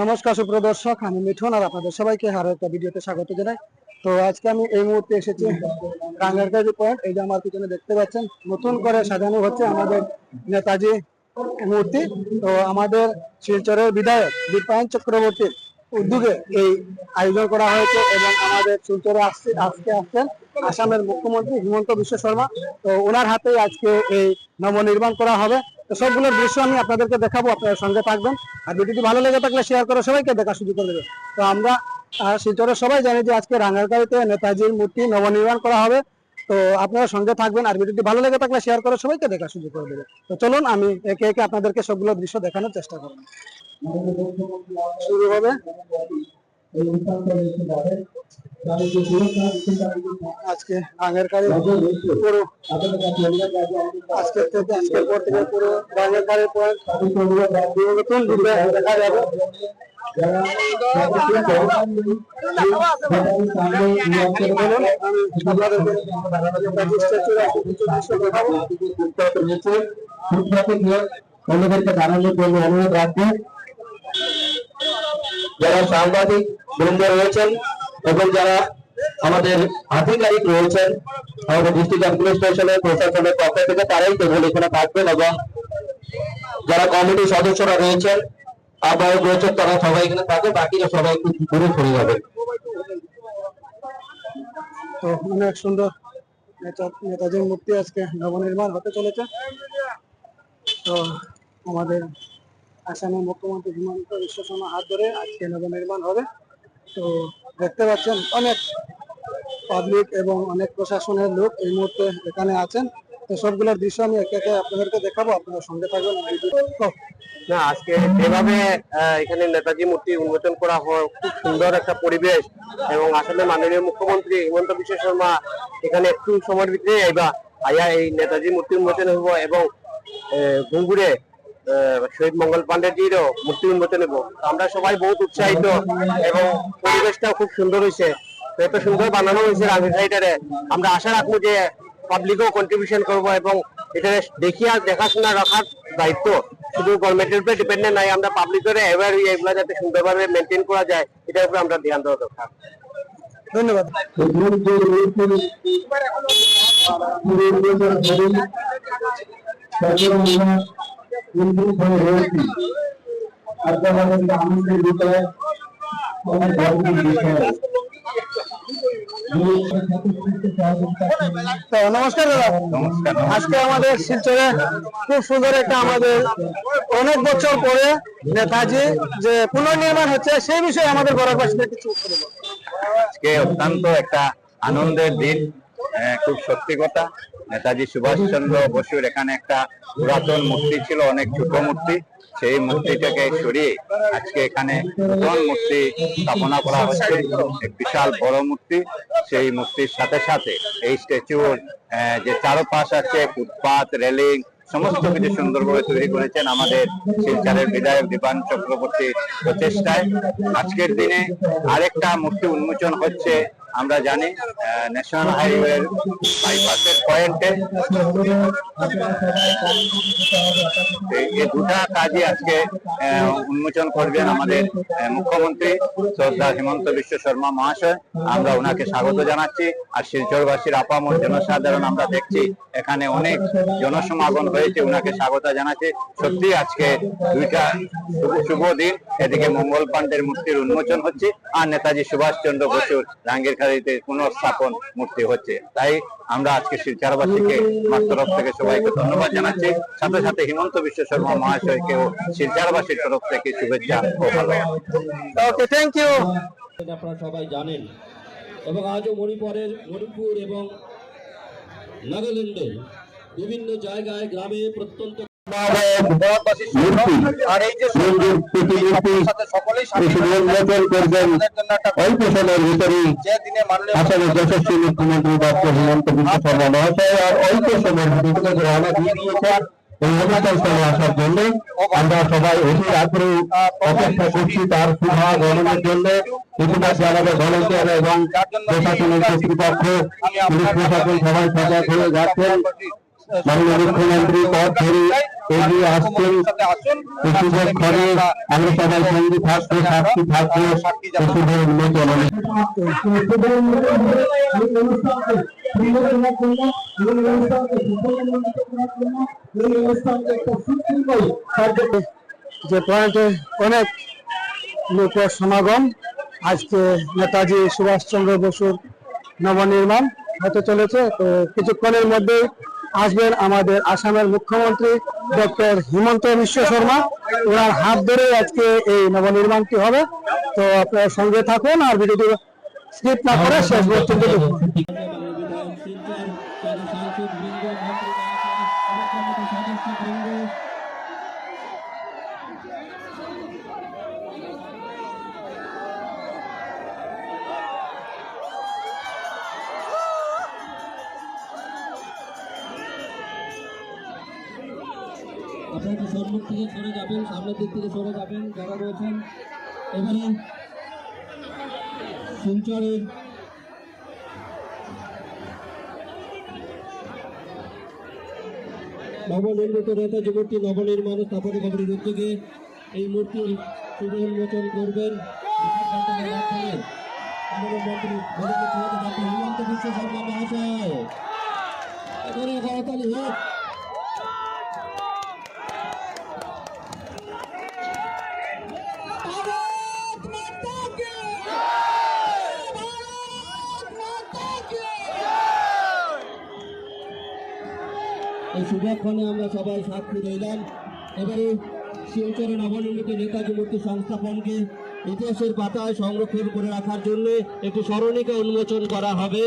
নমস্কার সুপ্রদর্শক আমি মিঠুন আর আপনাদের সবাইকে আরও একটা ভিডিওতে স্বাগত জানাই। তো আজকে আমি এই মুহূর্তে এসেছি কাঙ্গারকাজি পয়েন্ট। এই যে আমার পিছনে দেখতে পাচ্ছেন, নতুন করে সাজানো হচ্ছে আমাদের নেতাজি মূর্তি। তো আমাদের শিলচরের বিধায়ক দীপায়ন চক্রবর্তীর উদ্যোগে এই আয়োজন করা হয়েছে এবং আমাদের শিলচরে আসছে, আজকে আসছেন আসামের মুখ্যমন্ত্রী হিমন্ত বিশ্ব শর্মা। তো ওনার হাতেই আজকে এই নবনির্মাণ করা হবে। তো সবগুলোর দৃশ্য আমি আপনাদেরকে দেখাবো আপনাদের সঙ্গে থাকবেন। আর ভিডিওটি ভালো লেগে থাকলে শেয়ার করে সবাইকে দেখা সুযোগ করে দেবে তো আমরা শিলচরের সবাই জানি যে আজকে রাঙ্গারগাঁওতে নেতাজির মূর্তি নবনির্মাণ করা হবে। তো আপনারা সঙ্গে থাকবেন আর ভিডিওটি ভালো লেগে থাকলে শেয়ার করে সবাইকে দেখা সুযোগ করে দেবে তো চলুন আমি একে একে আপনাদেরকে সবগুলো দৃশ্য দেখানোর চেষ্টা করব। শুরু হবে। আজকে আগের রাঙ্গারকারি পুরো আজকে থেকে আজকের পর থেকে পুরো রাঙ্গারকারি পয়েন্ট। নতুন দেখা যাবে যারা সাংবাদিক বৃন্দ রয়েছেন এবং যারা আমাদের আধিকারিক রয়েছেন, আমাদের ডিস্ট্রিক্ট অ্যাডমিনিস্ট্রেশনের প্রশাসনের পক্ষ থেকে তারাই কেবল এখানে থাকবেন এবং যারা কমিটির সদস্যরা রয়েছেন আহ্বায়ক রয়েছেন তারা সবাই এখানে থাকবে বাকিরা সবাই একটু দূরে সরে যাবে। তো অনেক সুন্দর নেতাজির মূর্তি আজকে নবনির্মাণ হতে চলেছে। তো আমাদের আসামের মুখ্যমন্ত্রী হিমন্ত বিশ্ব শর্মা হাত ধরে আজকে নবনির্মাণ হবে। তো দেখতে পাচ্ছেন অনেক পাবলিক এবং অনেক প্রশাসনের লোক এই মুহূর্তে এখানে আছেন। সবগুলোর দৃশ্য আমি একে একে আপনাদেরকে দেখাবো সঙ্গে থাকবেন। না, আজকে যেভাবে এখানে নেতাজি মূর্তি উন্মোচন করা হয়, খুব সুন্দর একটা পরিবেশ এবং আসলে মাননীয় মুখ্যমন্ত্রী হিমন্ত বিশ্ব শর্মা এখানে একটু সময়ের ভিতরে আইবা এই নেতাজি মূর্তি উন্মোচন হইব এবং ঘুঙ্গুরে শহীদ মঙ্গল পান্ডেজিরও মূর্তি উন্মোচন হইব। আমরা সবাই বহুত উৎসাহিত এবং পরিবেশটাও খুব সুন্দর হয়েছে এত সুন্দর বানানো হয়েছে রাজশাহীটারে। আমরা আশা রাখব যে পাবলিকও কন্ট্রিবিউশন করব এবং এটা দেখিয়া দেখাশোনা রাখার দায়িত্ব। শুধু গভর্নমেন্টের উপরে ডিপেন্ডেন্ট নাই আমরা পাবলিকের অ্যাওয়ার হই এগুলো যাতে সুন্দরভাবে মেনটেন করা যায় এটার উপরে আমরা ধ্যান দেওয়া দরকার। ধন্যবাদ। নমস্কার দাদা। আজকে আমাদের শিলচরে খুব সুন্দর একটা আমাদের অনেক বছর পরে নেতাজি যে পুনর্নির্মাণ হচ্ছে সেই বিষয়ে আমাদের গড়বাসীদের কিছু আজকে অত্যন্ত একটা আনন্দের দিন আহ, খুব সত্যি কথা। নেতাজি সুভাষচন্দ্র বসুর এখানে একটা পুরাতন মূর্তি ছিল অনেক ছোট মূর্তি। সেই মূর্তিটাকে সরিয়ে আজকে এখানে নতুন মূর্তি স্থাপনা করা হচ্ছে বিশাল বড় মূর্তি। সেই মূর্তির সাথে সাথে এই স্ট্যাচুর যে চারপাশ আছে, ফুটপাত, রেলিং, সমস্ত কিছু সুন্দরভাবে তৈরি করেছেন আমাদের শিলচরের বিধায়ক দীপান চক্রবর্তীর প্রচেষ্টায়। আজকের দিনে আরেকটা মূর্তি উন্মোচন হচ্ছে আমরা জানি ন্যাশনাল হাইওয়ের বাইপাসের পয়েন্টে এই দুটা কাজই আজকে উন্মোচন করবেন আমাদের মুখ্যমন্ত্রী শ্রদ্ধা হিমন্ত বিশ্ব শর্মা মহাশয়। আমরা ওনাকে স্বাগত জানাচ্ছি। আর শিলচরবাসীর আপামর জনসাধারণ আমরা দেখছি, এখানে অনেক জনসমাগম হয়েছে, ওনাকে স্বাগত জানাচ্ছি। সত্যি আজকে দুইটা শুভ- দিন। এদিকে মঙ্গল পাণ্ডের মূর্তির উন্মোচন হচ্ছে, আর নেতাজি সুভাষচন্দ্র বসুর রাঙ্গিরখাড়িতে পুনঃস্থাপন মূর্তি হচ্ছে। তাই আমরা আজকে শিলচরবাসীকে আমার তরফ থেকে সবাইকে ধন্যবাদ জানাচ্ছি। সাথে সাথে হিমন্ত বিশ্ব শর্মা মহাশয়কেও শিলচরবাসীর তরফ থেকে শুভেচ্ছা ও ওকে থ্যাংক ইউ আপনারা সবাই জানেন। এবং আজও মণিপুরের মণিপুর এবং নাগাল্যান্ডের বিভিন্ন জায়গায় গ্রামে প্রত্যন্ত আর এই যে করবেন অল্প সময়ের ভিতরেই যে দিনে মাননীয় আসামের যশস্বী মুখ্যমন্ত্রী ডক্টর হিমন্ত বিশ্ব শর্মা মহাশয় আর অল্প সময়ের ভিতরে রওনা দিয়ে দিয়েছেন। এই অনুষ্ঠান আসার জন্য আমরা সবাই অতি আগ্রহ অপেক্ষা করছি তার শুভ গণনের জন্য। ইতিমধ্যে আমাদের ভলেন্টিয়ার এবং প্রশাসনের কর্তৃপক্ষ পুলিশ প্রশাসন সবাই সজাগ হয়ে যাচ্ছেন। মাননীয় মুখ্যমন্ত্রী ধরে এগিয়ে আসছেন। সবাই সঙ্গী থাকব, সাক্ষী থাকব যে পয়েন্টে অনেক লোকের সমাগম, আজকে নেতাজি সুভাষচন্দ্র বসুর নবনির্মাণ হতে চলেছে। তো কিছুক্ষণের মধ্যে আসবেন আমাদের আসামের মুখ্যমন্ত্রী ডক্টর হিমন্ত বিশ্ব শর্মা। ওনার হাত ধরে আজকে এই নবনির্মাণটি হবে। তো আপনার সঙ্গে থাকুন আর ভিডিওটি স্কিপ না করে শেষ পর্যন্ত একটু সম্মুখ থেকে সরে যাবেন, সামনের দিক থেকে সরে যাবেন যারা রয়েছেন। এবারে শিলচরের নবনির্মিত নেতাজি মূর্তি নবনির্মাণ স্থাপনা কমিটির উদ্যোগে এই মূর্তির শুভ উন্মোচন করবেন। মন্ত্রী বিশ্ব করতালি হোক। এই শুভক্ষণে আমরা সবাই সাক্ষী রইলাম। এবারে শিলচরে নবনির্মিত নেতাজি মূর্তি সংস্থাপনকে ইতিহাসের পাতায় সংরক্ষণ করে রাখার জন্য একটি স্মরণিকা উন্মোচন করা হবে।